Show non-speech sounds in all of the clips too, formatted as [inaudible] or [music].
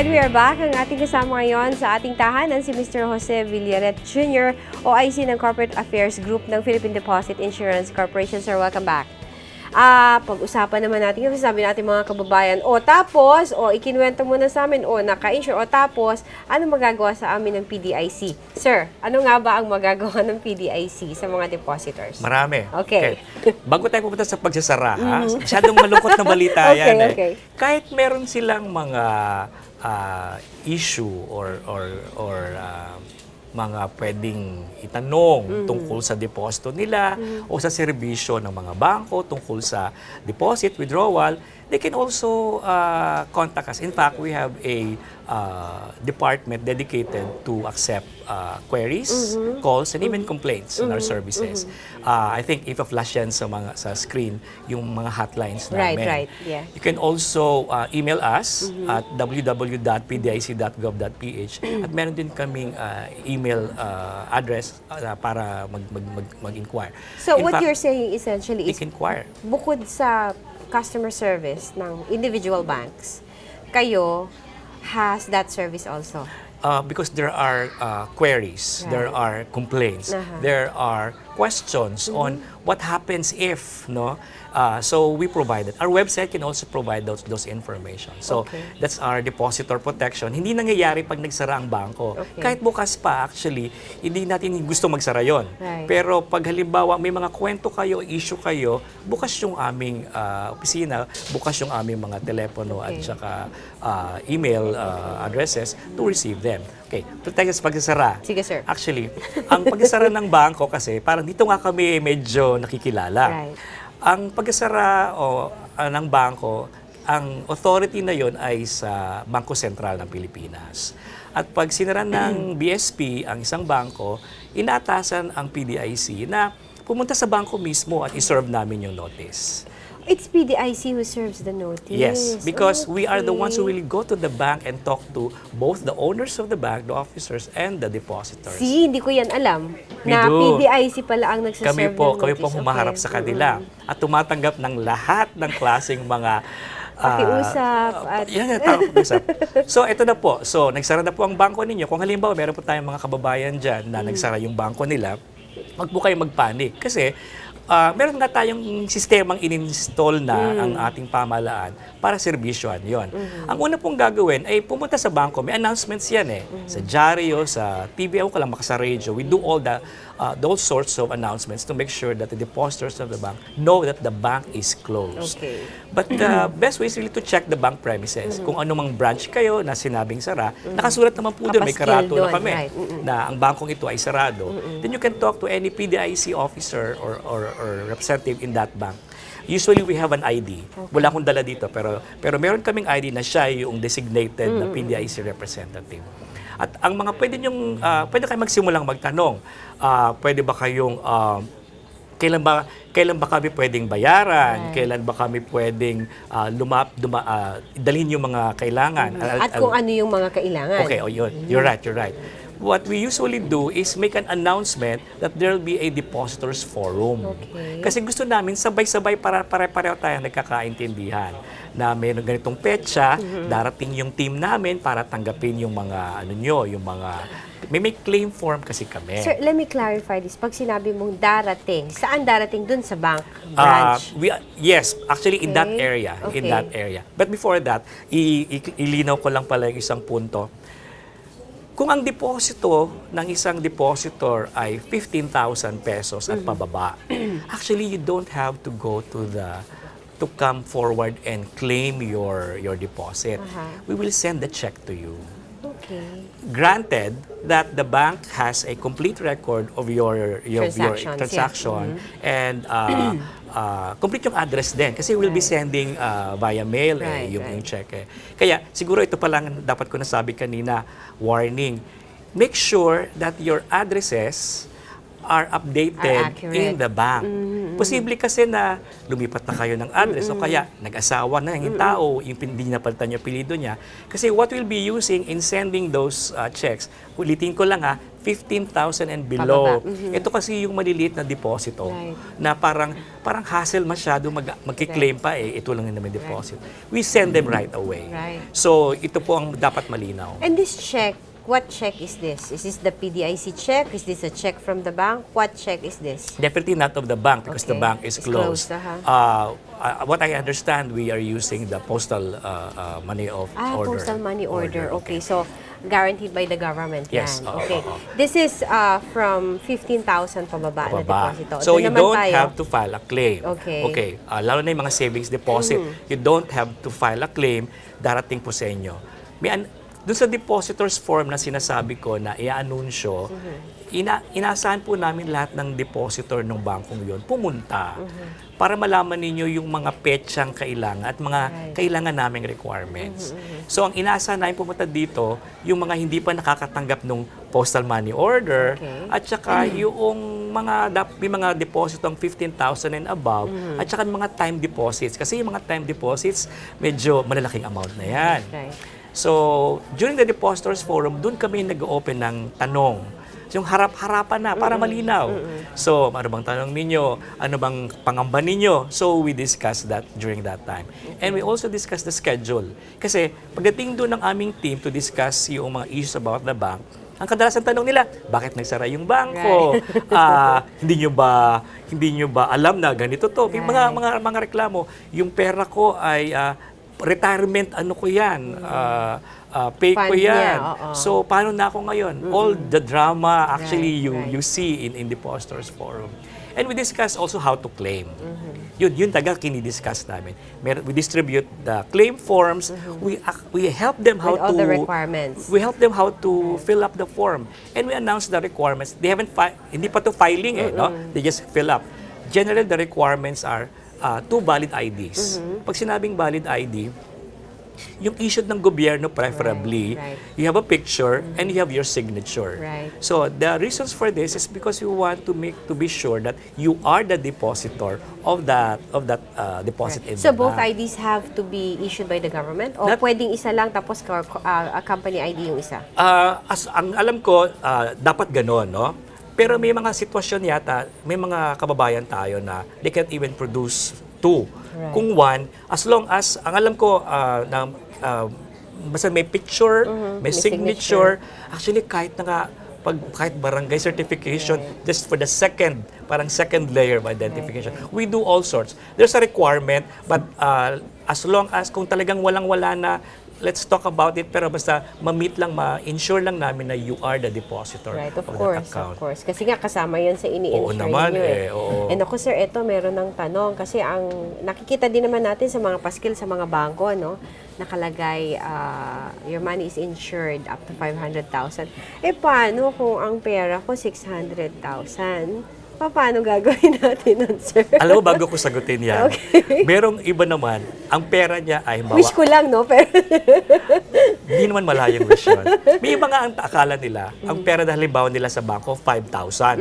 And we are back. Ang ating kasama ngayon sa ating tahanan si Mr. Jose Villaret Jr. OIC ng Corporate Affairs Group ng Philippine Deposit Insurance Corporation. Sir, welcome back. Ah, pag-usapan naman natin kasi sabi natin mga kababayan, o tapos, o ikinuwento mo na sa amin, o naka-insure, o tapos, ano magagawa sa amin ng PDIC? Sir, ano nga ba ang magagawa ng PDIC sa mga depositors? Marami. Okay. Bago tayo pupunta sa pagsasara, ha? masyadong malungkot na balita [laughs] Okay, yan. Eh. okay. Kahit meron silang mga ah, issue or or or ah, mga pwedeng itanong tungkol sa deposito nila o sa serbisyo ng mga bangko tungkol sa deposit, withdrawal, they can also uh, contact us. In fact, we have a uh, department dedicated to accept uh, queries, calls, and even complaints on our services. Uh, I think ipa-flash yan sa, mga, sa screen yung mga hotlines Right, namin. right, yeah. You can also uh, email us at www.pdic.gov.ph at meron din kaming uh, email uh, address uh, para mag, mag, mag, mag-inquire. So, In what fact, you're saying essentially is, inquire. bukod sa customer service ng individual banks, kayo has that service also. Uh, because there are uh, queries, there are complaints, Uh-huh. Mm-hmm. there are questions on what happens if, no? Uh, so we provide it. Our website can also provide those those information. So Okay. that's our depositor protection. Hindi nangyayari pag nagsara ang bangko. Okay. Kahit bukas pa actually, hindi natin gusto magsara 'yon. Right. Pero pag halimbawa may mga kwento kayo, issue kayo, bukas yung aming uh, opisina, bukas yung aming mga telepono at Okay. saka uh, email uh, addresses to receive them. Okay, protect sa pagsasara. Sige, sir. Actually, ang pagsasara ng bangko kasi, parang dito nga kami medyo nakikilala. Right. Ang pagsasara o, ah, ng bangko, ang authority na yon ay sa Bangko Sentral ng Pilipinas. At pag sinara ng [clears throat] BSP ang isang bangko, inaatasan ang PDIC na pumunta sa bangko mismo at iserve namin yung notice. It's PDIC who serves the notice. Yes, because we are the ones who Okay. will go to the bank and talk to both the owners of the bank, the officers, and the depositors. See, hindi ko yan alam. We na do. PDIC pala ang nagsaserve kami po, ng kami notice. po humaharap Okay. sa kanila at tumatanggap ng lahat ng klaseng mga ah, Pakiusap at- yan, yan, pakiusap. So, ito na po. So, nagsara na po ang bangko ninyo. Kung halimbawa, meron po tayong mga kababayan dyan na nagsara yung bangko nila, wag po kayo magpanik. Kasi, ah, meron nga tayong sistemang in-install na ang ating pamalaan para serbisyohan yon. Ang una pong gagawin ay pumunta sa bangko. May announcements yan eh. Sa dyaryo, sa TV, ako lang sa radio. We do all the uh, those sorts of announcements to make sure that the depositors of the bank know that the bank is closed. Okay. But the best way is really to check the bank premises. Kung anumang branch kayo na sinabing sara, nakasulat naman po doon, may karato na doon, kami right. Na ang bangkong ito ay sarado. Then you can talk to any PDIC officer or, or, or representative in that bank. Usually we have an ID. Wala akong dala dito pero pero meron kaming ID na siya yung designated na PDIC representative. At ang mga pwede nyong, ah, pwede kayo magsimulang magtanong, ah, pwede ba kayong ah, kailan ba kailan ba kami pwedeng bayaran? Kailan ba kami pwedeng ah, lumap duma, ah, dalhin yung mga kailangan? Al- At al- kung ano yung mga kailangan. Okay, oh, yun. You're right, you're right. What we usually do is make an announcement that there will be a depositors forum. Okay. Kasi gusto namin sabay-sabay para pare-pareho tayo nagkakaintindihan na mayroong ganitong petsa, Mm-hmm. darating yung team namin para tanggapin yung mga ano nyo, yung mga may may claim form kasi kami. Sir, let me clarify this. Pag sinabi mong darating, saan darating? Dun sa bank Ah, branch? we yes, actually in that Okay. area, in Okay. that area. But before that, i- i- ilinaw ko lang pala yung isang punto. Kung ang deposito ng isang depositor ay 15,000 pesos at pababa, [clears throat] actually you don't have to go to the to come forward and claim your your deposit. Aha. We will send the check to you. Okay. Granted that the bank has a complete record of your your, your Transactions, yeah. transaction and uh, [clears throat] uh, complete yung address din kasi we'll be sending uh, via mail Right, eh, yung, right. yung check eh. Kaya siguro ito pa lang dapat ko nasabi kanina, warning. Make sure that your addresses are updated Are accurate. in the bank. Posible kasi na lumipat na kayo ng address o kaya nag-asawa na yung tao, yung hindi napalitan yung apelido niya. Kasi what we'll be using in sending those uh, checks, ulitin ko lang ha, 15,000 and below. Pababa. Ito kasi yung maliliit na deposito Right. na parang parang hassle masyado mag magki-claim pa eh ito lang yung naman deposit. We send them right away. Right. So ito po ang dapat malinaw. And this check, what check is this? Is this the PDIC check? Is this a check from the bank? What check is this? Definitely not of the bank because the Okay. bank is It's closed. closed, aha. Uh, uh, what I understand, we are using the postal uh, uh, money of Ah, order. postal money order. Okay, so guaranteed by the government Yes, yan. oo, okay. oo. This is uh, from 15,000 pababa, na deposito. So Doon you naman don't tayo. have to file a claim. Okay. Okay. Ah, lalo na yung mga savings deposit, you don't have to file a claim, darating po sa inyo. May an- doon sa depositors form na sinasabi ko na i-anunsyo, ina inaasahan po namin lahat ng depositor ng bangkong yon pumunta para malaman ninyo yung mga petsang kailangan at mga Right. kailangan naming requirements. So ang inaasahan namin pumunta dito, yung mga hindi pa nakakatanggap ng postal money order Okay. at saka yung mga may mga depositong 15,000 and above at saka mga time deposits kasi yung mga time deposits medyo malalaking amount na yan. Right. So, during the Depositors Forum, doon kami nag-open ng tanong. Yung harap-harapan na, para malinaw. So, ano bang tanong ninyo? Ano bang pangamba ninyo? So, we discussed that during that time. And we also discussed the schedule. Kasi, pagdating doon ng aming team to discuss yung mga issues about the bank, ang kadalasan tanong nila, bakit nagsara yung bangko? Ah, hindi nyo ba hindi nyo ba alam na ganito to? May mga Right. mga mga reklamo, yung pera ko ay ah, retirement ano ko yan, ah, ah, pay ko Fund niya, yan. oo. So paano na ako ngayon? All the drama actually Right, you right. you see in in the posters forum. And we discuss also how to claim. Mm-hmm. Yun, yun taga kinidiscuss namin. Mer- we distribute the claim forms. We ac- we help them how Mm-hmm. With all to the requirements. We help them how to fill up the form. And we announce the requirements. They haven't fi- hindi pa to filing eh, no? They just fill up. Generally, the requirements are uh, two valid IDs. Mm-hmm. Pag sinabing valid ID, yung issued ng gobyerno preferably, Right, right. you have a picture and you have your signature. Right. So the reasons for this is because we want to make to be sure that you are the depositor of that of that uh, deposit in So both bank. IDs have to be issued by the government? O Not- pwedeng isa lang tapos ka- uh, a company ID yung isa? Ah, as ang alam ko, ah, dapat gano'n, no? Pero may mga sitwasyon yata, may mga kababayan tayo na they can't even produce two. Right. Kung one, as long as, ang alam ko, ah, na, ah, basta may picture, may, Mm-hmm. may signature, actually kahit na nga, pag, kahit barangay certification, just for the second, parang second layer of identification. We do all sorts. There's a requirement, but ah, as long as, kung talagang walang-wala na, let's talk about it, pero basta ma-meet lang, ma-ensure lang namin na you are the depositor Right, of that course, account. of course. Kasi nga kasama yan sa ini-insure Oo naman, ninyo eh, oo. And ako sir, eto meron ng tanong kasi ang nakikita din naman natin sa mga paskil sa mga bangko, no? Nakalagay, ah, your money is insured up to 500,000. Eh paano kung ang pera ko 600,000? Pa- Paano gagawin natin nun, sir? Alam mo, bago ko sagutin yan, [laughs] Okay. merong iba naman, ang pera niya ay bawa, Wish ko lang, no? Pero, hindi naman malayang wish yun. May iba nga ang akala nila, ang pera na halimbawa nila sa bangko, 5,000.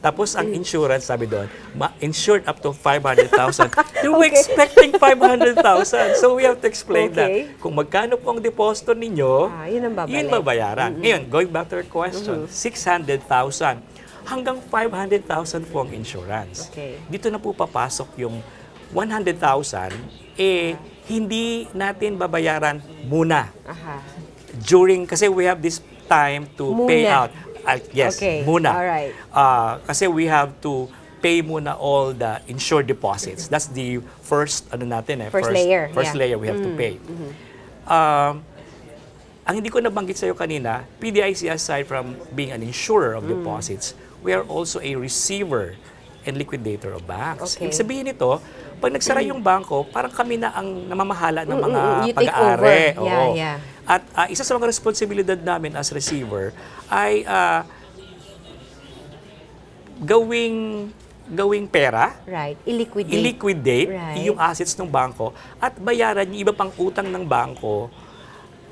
Tapos ang insurance, sabi doon, ma-insured up to 500,000. You're [laughs] Okay. expecting 500,000. So we have to explain Okay. that. Kung magkano po ang deposito ninyo, Ah, yun ang babalik. yun babayaran. Ngayon, going back to your question, 600,000 hanggang 500,000 po ang insurance. Okay. Dito na po papasok yung 100,000, eh, hindi natin babayaran muna aha. during, kasi we have this time to Muna. pay out. Ah, yes, Okay, muna. alright. Ah, kasi we have to pay muna all the insured deposits. That's the first, ano natin eh. First layer, First yeah. layer we have to pay. Um, ang hindi ko nabanggit sa'yo kanina, PDIC aside from being an insurer of deposits, we are also a receiver and liquidator of banks. Okay. Ibig sabihin nito, pag nagsara yung bangko, parang kami na ang namamahala ng mga mm, pag-aari. Yeah, Oo. yeah. At ah, isa sa mga responsibilidad namin as receiver ay ah, gawing gawing pera, Right. I-liquidate. i-liquidate Right. yung assets ng bangko at bayaran yung iba pang utang ng bangko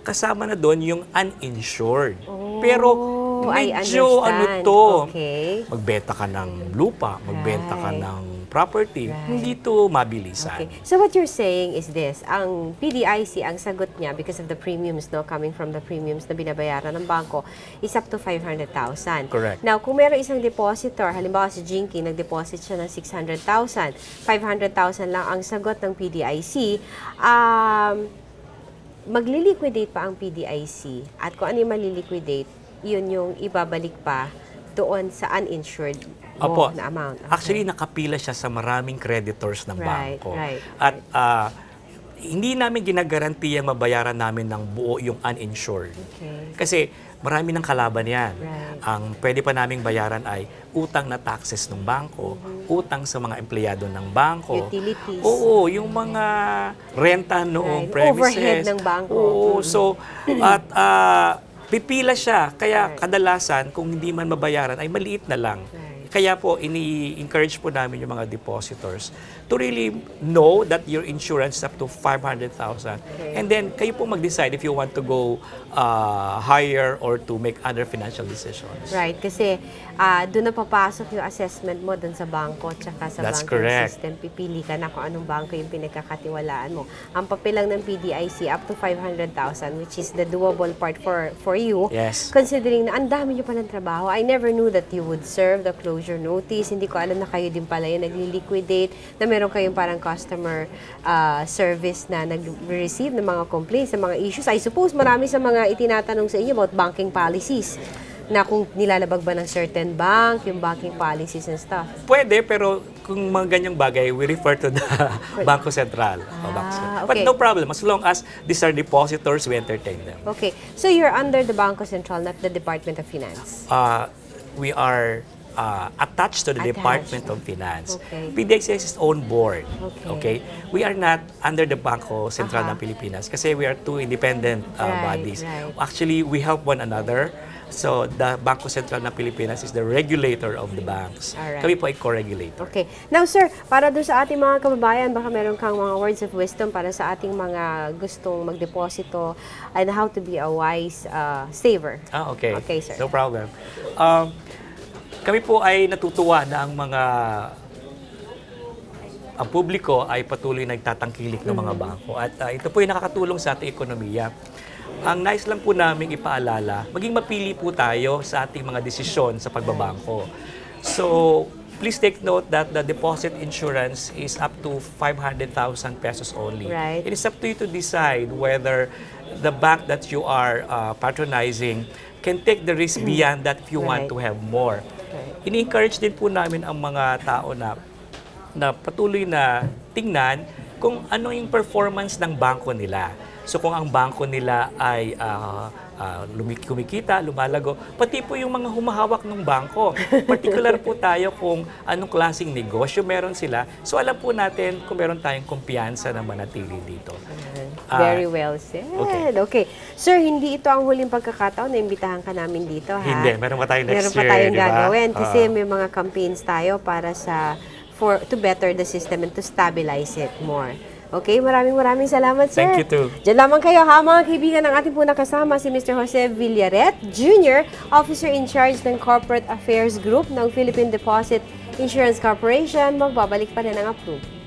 kasama na doon yung uninsured. Oh. Pero Medyo ano to, Okay. magbenta ka ng lupa, magbenta ka Right. ng property, Right. hindi to mabilisan. Okay. So what you're saying is this, ang PDIC, ang sagot niya because of the premiums no coming from the premiums na binabayaran ng bangko is up to 500,000. Correct. Now, kung meron isang depositor, halimbawa si Jinky, nag-deposit siya ng 600,000, 500,000 lang ang sagot ng PDIC, um, magli-liquidate pa ang PDIC at kung ano yung maliliquidate, yun yung ibabalik pa doon sa uninsured mo Opo. na amount. Okay. Actually, nakapila siya sa maraming creditors ng Right, bangko. right, At ah, hindi namin ginagaranti ang mabayaran namin ng buo yung uninsured. Okay. Kasi marami ng kalaban yan. Right. Ang pwede pa naming bayaran ay utang na taxes ng bangko, utang sa mga empleyado ng bangko. Utilities. Oo, yung mga renta noong Right. premises. Overhead ng bangko. Oo, so at ah, pipila siya. Kaya Right. kadalasan kung hindi man mabayaran ay maliit na lang. Kaya po, ini-encourage po namin yung mga depositors to really know that your insurance is up to 500,000. Okay. And then, kayo po mag-decide if you want to go uh, higher or to make other financial decisions. Right, kasi ah doon na papasok yung assessment mo doon sa bangko tsaka sa That's banking correct. system. Pipili ka na kung anong bangko yung pinagkakatiwalaan mo. Ang papel lang ng PDIC up to 500,000 which is the doable part for for you. Yes. Considering na ang dami nyo pa ng trabaho. I never knew that you would serve the closure notice. Hindi ko alam na kayo din pala yung nagli-liquidate, na meron kayong parang customer ah, service na nag-receive ng mga complaints, ng mga issues. I suppose marami sa mga itinatanong sa inyo about banking policies na kung nilalabag ba ng certain bank, yung banking policies and stuff. Pwede, pero kung mga ganyang bagay, we refer to the [laughs] Bangko Sentral. o Bangko Sentral. Ah, But okay. no problem. As long as these are depositors, we entertain them. Okay, so you're under the Bangko Central, not the Department of Finance. uh, we are uh, attached to the Attached. Department of Finance. Okay. PDX has its own board. Okay. We are not under the Bangko Sentral Aha. ng Pilipinas kasi we are two independent uh, Right, bodies. right. Actually, we help one another. So, the Bangko Sentral ng Pilipinas is the regulator of the banks. Alright. Kami po ay co-regulator. Okay. Now, sir, para doon sa ating mga kababayan, baka meron kang mga words of wisdom para sa ating mga gustong magdeposito and how to be a wise uh, saver. Ah, okay. Okay, sir. No problem. Um, kami po ay natutuwa na ang mga ang publiko ay patuloy nagtatangkilik ng mga bangko. At ah, ito po ay nakakatulong sa ating ekonomiya. Ang nice lang po namin ipaalala, maging mapili po tayo sa ating mga desisyon sa pagbabangko. So, please take note that the deposit insurance is up to 500,000 pesos only. Right. It is up to you to decide whether the bank that you are uh, patronizing can take the risk beyond that if you Right. want to have more. Ini-encourage din po namin ang mga tao na na patuloy na tingnan kung ano yung performance ng bangko nila. So kung ang bangko nila ay ah, ah, lumi- kumikita, lumalago, pati po yung mga humahawak ng bangko. Particular po tayo kung anong klaseng negosyo meron sila. So alam po natin kung meron tayong kumpiyansa na manatili dito. Ah, Very well said. okay. Okay. Sir, hindi ito ang huling pagkakataon na imbitahan ka namin dito, ha? Hindi, meron pa tayo next Meron pa tayong gagawin kasi Ah. may mga campaigns tayo para sa for to better the system and to stabilize it more. Okay, maraming maraming salamat, sir. Thank you too. Diyan lamang kayo ha, mga kaibigan ng ating po nakasama si Mr. Jose Villaret Jr., Officer in Charge ng Corporate Affairs Group ng Philippine Deposit Insurance Corporation. Magbabalik pa rin ang approve.